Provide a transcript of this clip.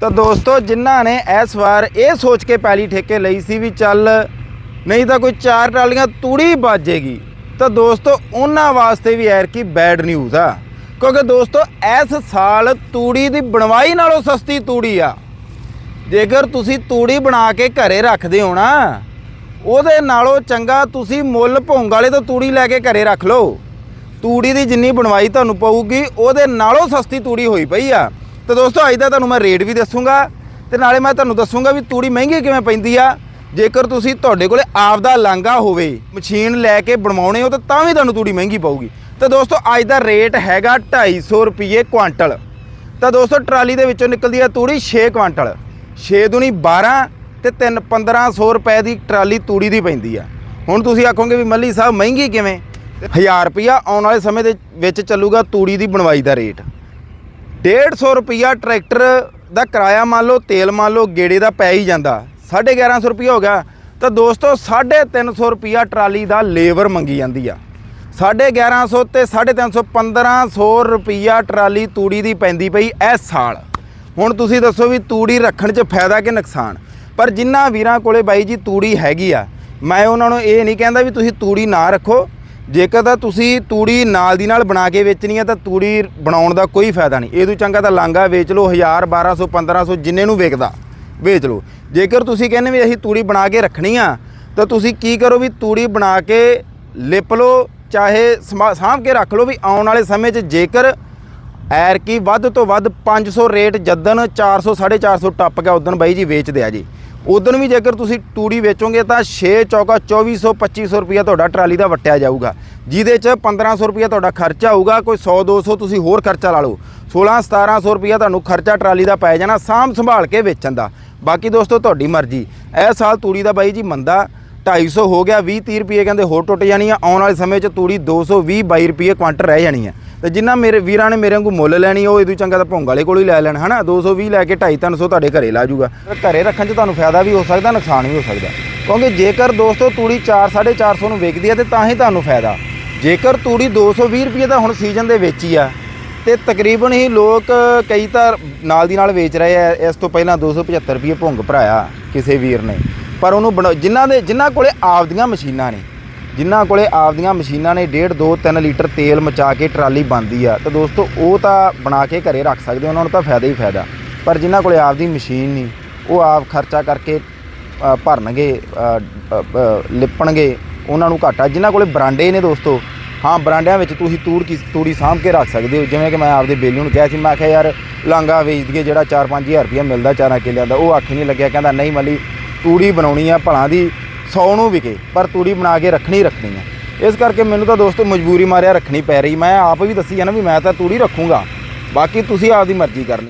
ਤਾਂ ਦੋਸਤੋ, ਜਿਨ੍ਹਾਂ ਨੇ ਇਸ ਵਾਰ ਇਹ ਸੋਚ ਕੇ ਪੈਲੀ ਠੇਕੇ ਲਈ ਸੀ ਵੀ ਚੱਲ ਨਹੀਂ ਤਾਂ ਕੋਈ ਚਾਰ ਟਰਾਲੀਆਂ ਤੂੜੀ ਬਾਜੇਗੀ। ਤਾਂ ਦੋਸਤੋ, ਉਹਨਾਂ ਵਾਸਤੇ ਵੀ ਐਰ ਕੀ ਬੈਡ ਨਿਊਜ਼ ਆ। ਕਿਉਂਕਿ ਦੋਸਤੋ, ਇਸ ਸਾਲ ਤੂੜੀ ਦੀ ਬਣਵਾਈ ਨਾਲੋਂ ਸਸਤੀ ਤੂੜੀ ਆ। ਜੇਕਰ ਤੁਸੀਂ ਤੂੜੀ ਬਣਾ ਕੇ ਘਰੇ ਰੱਖਦੇ ਹੋ ਨਾ, ਉਹਦੇ ਨਾਲੋਂ ਚੰਗਾ ਤੁਸੀਂ ਮੁੱਲ ਭੋਂਗ ਵਾਲੇ ਤੋਂ ਤੂੜੀ ਲੈ ਕੇ ਘਰੇ ਰੱਖ ਲਓ। ਤੂੜੀ ਦੀ ਜਿੰਨੀ ਬਣਵਾਈ ਤੁਹਾਨੂੰ ਪਊਗੀ, ਉਹਦੇ ਨਾਲੋਂ ਸਸਤੀ ਤੂੜੀ ਹੋਈ ਪਈ ਆ। ਤੇ ਦੋਸਤੋ, ਅੱਜ ਦਾ ਤੁਹਾਨੂੰ ਮੈਂ ਰੇਟ ਵੀ ਦੱਸੂਗਾ ਤੇ ਨਾਲੇ ਮੈਂ ਤੁਹਾਨੂੰ ਦੱਸੂਗਾ ਵੀ ਤੂੜੀ ਮਹਿੰਗੀ ਕਿਵੇਂ ਪੈਂਦੀ ਆ। ਜੇਕਰ ਤੁਸੀਂ ਤੁਹਾਡੇ ਕੋਲੇ ਆਪਦਾ ਲਾਂਗਾ ਹੋਵੇ, ਮਸ਼ੀਨ ਲੈ ਕੇ ਬਣਵਾਉਣੇ ਹੋ, ਤਾਂ ਤਾਂ ਵੀ ਤੁਹਾਨੂੰ ਤੂੜੀ ਮਹਿੰਗੀ ਪਊਗੀ। ਤਾਂ ਦੋਸਤੋ, ਅੱਜ ਦਾ ਰੇਟ ਹੈਗਾ 250 ਰੁਪਏ ਕੁਆਂਟਲ। ਤਾਂ ਦੋਸਤੋ, ਟਰਾਲੀ ਦੇ ਵਿੱਚੋਂ ਨਿਕਲਦੀ ਆ ਤੂੜੀ 6 ਕੁਆਂਟਲ। 6 ਦੁਨੀ 12 ਤੇ 3 1500 ਰੁਪਏ ਦੀ ਟਰਾਲੀ ਤੂੜੀ ਦੀ ਪੈਂਦੀ ਆ। ਹੁਣ ਤੁਸੀਂ ਆਖੋਗੇ ਵੀ ਮੱਲੀ ਸਾਹਿਬ, ਮਹਿੰਗੀ ਕਿਵੇਂ? 1000 ਰੁਪਿਆ ਆਉਣ ਵਾਲੇ ਸਮੇਂ ਦੇ ਵਿੱਚ ਚੱਲੂਗਾ ਤੂੜੀ ਦੀ ਬਣਵਾਈ ਦਾ ਰੇਟ 150 ਰੁਪਿਆ ਟਰੈਕਟਰ ਦਾ ਕਿਰਾਇਆ ਮੰਨ ਲਓ, ਤੇਲ ਮੰਨ ਲਓ, ਗੇੜੇ ਦਾ ਪੈ ਹੀ ਜਾਂਦਾ। 1150 ਰੁਪਿਆ ਹੋ ਗਿਆ। ਤਾਂ ਦੋਸਤੋ 350 ਰੁਪਿਆ ਟਰਾਲੀ ਦਾ ਲੇਬਰ ਮੰਗੀ ਜਾਂਦੀ ਆ। 1150 ਤੇ 350 1500 ਰੁਪਿਆ ਟਰਾਲੀ ਤੂੜੀ ਦੀ ਪੈਂਦੀ ਪਈ ਇਸ ਸਾਲ। ਹੁਣ ਤੁਸੀਂ ਦੱਸੋ ਵੀ ਤੂੜੀ ਰੱਖਣ 'ਚ ਫਾਇਦਾ ਕਿ ਨੁਕਸਾਨ? ਪਰ ਜਿਨ੍ਹਾਂ ਵੀਰਾਂ ਕੋਲੇ ਬਾਈ ਜੀ ਤੂੜੀ ਹੈਗੀ ਆ, ਮੈਂ ਉਹਨਾਂ ਨੂੰ ਇਹ ਨਹੀਂ ਕਹਿੰਦਾ ਵੀ ਤੁਸੀਂ ਤੂੜੀ ਨਾ ਰੱਖੋ। ਜੇਕਰ ਤਾਂ ਤੁਸੀਂ ਤੂੜੀ ਨਾਲ ਦੀ ਨਾਲ ਬਣਾ ਕੇ ਵੇਚਣੀ ਆ ਤਾਂ ਤੂੜੀ ਬਣਾਉਣ ਦਾ ਕੋਈ ਫਾਇਦਾ ਨਹੀਂ। ਇਹ ਤੋਂ ਚੰਗਾ ਤਾਂ ਲਾਂਗਾ ਵੇਚ ਲਓ 1000 1200 1500 ਜਿੰਨੇ ਨੂੰ ਵੇਚਦਾ ਵੇਚ ਲਓ। ਜੇਕਰ ਤੁਸੀਂ ਕਹਿੰਦੇ ਵੀ ਅਸੀਂ ਤੂੜੀ ਬਣਾ ਕੇ ਰੱਖਣੀ ਆ, ਤਾਂ ਤੁਸੀਂ ਕੀ ਕਰੋ ਵੀ ਤੂੜੀ ਬਣਾ ਕੇ ਲਿਪ ਲਓ, ਚਾਹੇ ਸਮਾ- ਸਾਂਭ ਕੇ ਰੱਖ ਲਓ ਵੀ ਆਉਣ ਵਾਲੇ ਸਮੇਂ 'ਚ ਜੇਕਰ ਐਰ ਕੀ ਵੱਧ ਤੋਂ ਵੱਧ 500 ਰੇਟ ਜਦਨ 400 450 ਟੱਪ ਗਿਆ ਉਦੋਂ ਬਾਈ ਜੀ ਵੇਚਦੇ ਆ ਜੀ। ਉਦੋਂ ਵੀ ਜੇਕਰ ਤੁਸੀਂ ਤੂੜੀ ਵੇਚੋਗੇ ਤਾਂ 6 ਚੌਕਾ 2400 2500 ਰੁਪਿਆ ਤੁਹਾਡਾ ਟਰਾਲੀ ਦਾ ਵਟਿਆ ਜਾਊਗਾ। ਜਿਹਦੇ 'ਚ 1500 ਰੁਪਿਆ ਤੁਹਾਡਾ ਖਰਚਾ ਆਊਗਾ, ਕੋਈ 100 200 ਤੁਸੀਂ ਹੋਰ ਖਰਚਾ ਲਾ ਲਓ। 16 1700 ਰੁਪਿਆ ਤੁਹਾਨੂੰ ਖਰਚਾ ਟਰਾਲੀ ਦਾ ਪੈ ਜਾਣਾ ਸਾਂਭ ਸੰਭਾਲ ਕੇ ਵੇਚਣ ਦਾ। ਬਾਕੀ ਦੋਸਤੋ, ਤੁਹਾਡੀ ਮਰਜ਼ੀ। ਇਹ ਸਾਲ ਤੂੜੀ ਦਾ ਬਾਈ ਜੀ ਮੰਦਾ 250 ਹੋ ਗਿਆ 20 30 ਰੁਪਏ ਕਹਿੰਦੇ ਹੋਰ ਟੁੱਟ ਜਾਣੀ ਆ। ਆਉਣ ਵਾਲੇ ਸਮੇਂ 'ਚ ਤੂੜੀ 220 22 ਰੁਪਏ ਕੁਆਂਟਲ ਰਹਿ ਜਾਣੀ ਆ। ਤੇ ਜਿੰਨਾ ਮੇਰੇ ਵੀਰਾਂ ਨੇ ਮੇਰੇ ਵਾਂਗੂ ਮੁੱਲ ਲੈਣੀ, ਉਹ ਇਹਦੂ ਚੰਗਾ ਤਾਂ ਭੋਂਗ ਵਾਲੇ ਕੋਲ ਹੀ ਲੈ ਲੈਣ, ਹਨਾ? 220 ਲੈ ਕੇ 250 300 ਤੁਹਾਡੇ ਘਰੇ ਲਾ ਜੂਗਾ। ਘਰੇ ਰੱਖਣ 'ਚ ਤੁਹਾਨੂੰ ਫਾਇਦਾ ਵੀ ਹੋ ਸਕਦਾ, ਨੁਕਸਾਨ ਵੀ ਹੋ ਸਕਦਾ। ਕਿਉਂਕਿ ਜੇਕਰ ਦੋਸਤੋ ਤੂੜੀ 4 450 ਨੂੰ ਵੇਚਦੀ ਹੈ ਤੇ ਤਾਂ ਹੀ ਤੁਹਾਨੂੰ ਫਾਇਦਾ। ਜੇਕਰ ਤੂੜੀ 220 ਰੁਪਏ ਦਾ ਹੁਣ ਸੀਜ਼ਨ ਦੇ ਵਿੱਚ ਹੀ ਆ, ਤੇ ਤਕਰੀਬਨ ਹੀ ਲੋਕ ਕਈ ਤਾਂ ਨਾਲ ਦੀ ਨਾਲ ਵੇਚ ਰਹੇ ਆ, ਇਸ ਤੋਂ ਪਹਿਲਾਂ 275 ਰੁਪਏ ਭੁੰਗ ਭਰਾਇਆ ਕਿਸੇ ਵੀਰ ਨੇ। ਪਰ ਉਹਨੂੰ ਬਣਾ- ਜਿਨ੍ਹਾਂ ਦੇ, ਜਿਨ੍ਹਾਂ ਕੋਲੇ ਆਪਦੀਆਂ ਮਸ਼ੀਨਾਂ ਨੇ ਜਿਨ੍ਹਾਂ ਕੋਲੇ ਆਪਦੀਆਂ ਮਸ਼ੀਨਾਂ ਨੇ 1.5 2 3 ਲੀਟਰ ਤੇਲ ਮਚਾ ਕੇ ਟਰਾਲੀ ਬੰਦੀ ਆ। ਤਾਂ ਦੋਸਤੋ, ਉਹ ਤਾਂ ਬਣਾ ਕੇ ਘਰੇ ਰੱਖ ਸਕਦੇ, ਉਹਨਾਂ ਨੂੰ ਤਾਂ ਫਾਇਦਾ ਹੀ ਫਾਇਦਾ। ਪਰ ਜਿਨ੍ਹਾਂ ਕੋਲੇ ਆਪਦੀ ਮਸ਼ੀਨ ਨਹੀਂ, ਉਹ ਆਪ ਖਰਚਾ ਕਰਕੇ ਭਰਨਗੇ ਲਿਪਣਗੇ, ਉਹਨਾਂ ਨੂੰ ਘਾਟਾ। ਜਿਨ੍ਹਾਂ ਕੋਲੇ ਬਰਾਂਡੇ ਨੇ ਦੋਸਤੋ, ਹਾਂ, ਬਰਾਂਡਿਆਂ ਵਿੱਚ ਤੁਸੀਂ ਤੂੜ ਕੀ, ਤੂੜੀ ਸਾਂਭ ਕੇ ਰੱਖ ਸਕਦੇ ਹੋ। ਜਿਵੇਂ ਕਿ ਮੈਂ ਆਪਦੇ ਬੇਲੀ ਨੂੰ ਕਿਹਾ ਸੀ, ਮੈਂ ਆਖਿਆ ਯਾਰ ਲਾਂਗਾ ਵੇਚ ਦਈਏ, ਜਿਹੜਾ 4-5000 ਰੁਪਇਆ ਮਿਲਦਾ ਚਾਰਾਂ ਕਿੱਲਿਆਂ ਦਾ। ਉਹ ਅੱਖ ਨਹੀਂ ਲੱਗਿਆ, ਕਹਿੰਦਾ, ਨਹੀਂ, ਮਲੀ, ਤੂੜੀ ਬਣਾਉਣੀ ਆ, ਭਲਾਂ ਦੀ 100 ਨੂੰ ਵਿਕੇ, ਪਰ ਤੂੜੀ ਬਣਾ ਕੇ ਰੱਖਣੀ ਰੱਖਣੀ ਹੈ ਇਸ ਕਰਕੇ ਮੈਨੂੰ ਤਾਂ ਦੋਸਤੋ ਮਜਬੂਰੀ ਮਾਰਿਆ ਰੱਖਣੀ ਪੈ ਰਹੀ। ਮੈਂ ਆਪ ਵੀ ਦੱਸੀ ਹੈ ਨਾ ਵੀ ਮੈਂ ਤਾਂ ਤੂੜੀ ਰੱਖੂੰਗਾ। ਬਾਕੀ ਤੁਸੀਂ ਆਪਦੀ ਮਰਜ਼ੀ ਕਰਨੀ